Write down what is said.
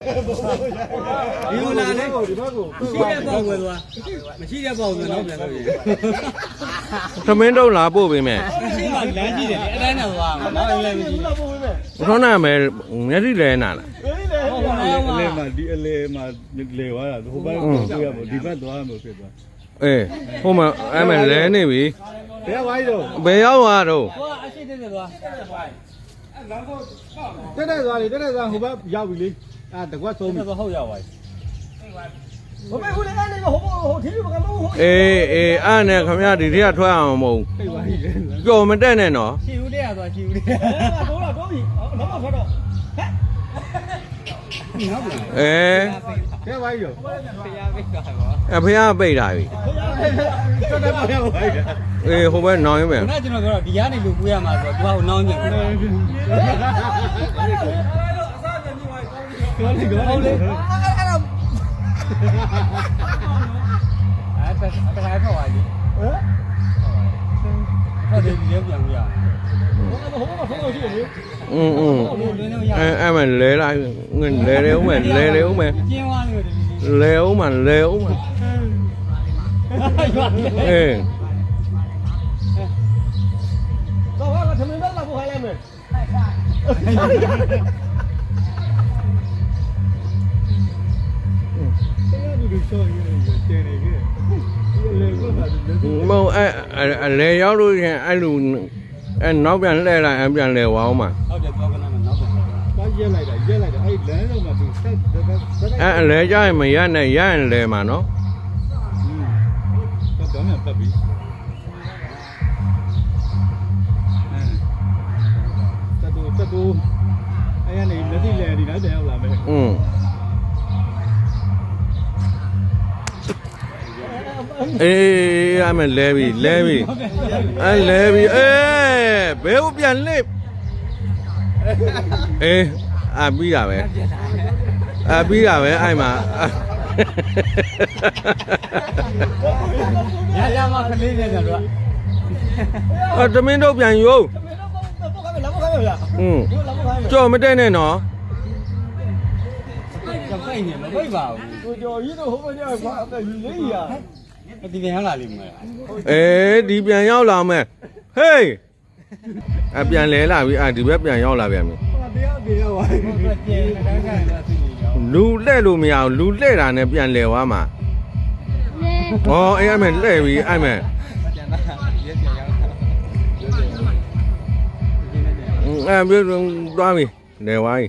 ဒီလိုလာလေဒီဘက်ကိုရှိတဲ့ပေါ့ဝယ်သွားမရှိတဲ့ပေါ့ဝယ်တော့ပြန်လို့ရသမင်းတော့လာပို့ပေးမယ်ရှိမှလမ်းကြည့်တယ်လေအတိုင်းနဲ့သွားမှာတော့လည်းမရှိလာပို့ပေးမယ်ခေါင်းနာမယ်မျက်စိလဲနာလားအေးလေအလဲမှာဒီအလဲမှာလေသွားတာဟိုဘက်ကိုတွေ့ရမို့ဒီဘက်သွားမှာဖြစ်သွားအေးဟိုမှာအဲ့မဲ့လဲနေပြီဘယ်ဝိုင်းတော့ဘယ်ရောက်သွားတော့ဟိုအရှိတဲ့သွားတက်တက်သွားလေတက်တက်သွားဟိုဘက်ရောက်ပြီလေ အာတကွက်ဆုံးပြီတော့ဟုတ်ရောက်ပါပြီဟိုဘက်ဟိုလည်းအဲ့လေဟိုဟိုထင်းပြကမဟုတ်ဟိုအေးအေးအဲ့နဲ့ခမရဒီထက်ထွက်အောင်မဟုတ်ပြေးဝိုင်းလေဘူးကြော်မတက်နဲ့နော်ရှိဦးတဲ့ရသွားရှိဦးတဲ့တော့တော့တော့ပြီတော့ဖတ်တော့နောက်ပြန်အေးဘယ်ဝိုင်းရောဖျားပိတ်တာပါအဖေကပိတ်တာပြီတက်တက်ပါရဝိုင်းတာအေးဟိုဘက်နောင်ရမယ်ခုနကကျွန်တော်ပြောတော့ဒီကနေလူကူရမှာဆိုတော့သူကဟိုနောင်းညံ့တယ်ပြောလေပြောလေအဲ့ဒါအဲ့ဒါအဲ့ဒါဖောက်သွားပြီဟမ်ဟုတ်တယ်ဒီလည်းပြန်ပြရအောင် Gỡ đi, gỡ đi. Hãy subscribe cho kênh Ghiền Mì Gõ Để không bỏ lỡ những video hấp dẫn ừ ừ. Ai mà lê lại mình lê léo mà lê léo mà. Léo mà ừ. léo mà. Ừ. Đâu hết là thằng mình rất là phù hợp em rồi. မဟုတ်အဲ့အဲ့လဲရောက်လို့ရှင်အဲ့လူအဲ့နောက်ပြန်လှည့်လိုက်အဲ့ပြန်လဲဝအောင်မှာဟုတ်တယ်ပြောကနာမနောက်ပြန်ပါရက်လိုက်တာရက်လိုက်တာအဲ့လမ်းတော့မှသူဆက်ဆက်ဆက်အဲ့အလဲကြရင်မရနဲ့ရရင်လဲမှာနော်တော့တော့မှပတ်ပြီတတူတတူအဲ့ရနေလက်တိလဲဒီနောက်ပြန်ရောက်လာမယ်อืม အေးအမေလဲပြီလဲပြီအဲလဲပြီအေးဘဲကိုပြန်လှစ်အေးအပြီးတာပဲအပြီးတာပဲအဲ့မှာရရမခလေးနေကြတော့အတမင်းတို့ပြန်ယူอืมကြော်မတဲ့နဲ့နော်ကြိုက်နေမကြိုက်ပါဘူးကိုကျော်ကြီးတို့ဟိုဘက်ကျတော့ဘာလဲရေးရ ဒီပြန်ရောက်လာလိမ့်မယ်အေးဒီပြန်ရောက်လာမယ်ဟေးအပြန်လဲလာပြီအာဒီဘက်ပြန်ရောက်လာပြန်ပြီဟာတရားတရားဝိုင်းဟုတ်ကဲ့ကျန်တဲ့တိုင်းကတော့သိနေရောလူလှဲ့လို့မရဘူးလူလှဲ့တာနဲ့ပြန်လဲသွားမှာဩအေးအမေလှဲ့ပြီအဲ့မေကျန်တာရဲပြန်ရောက်တာရဲပြန်ရောက်တာအဲ့ပြောသွားပြီလဲသွားပြီ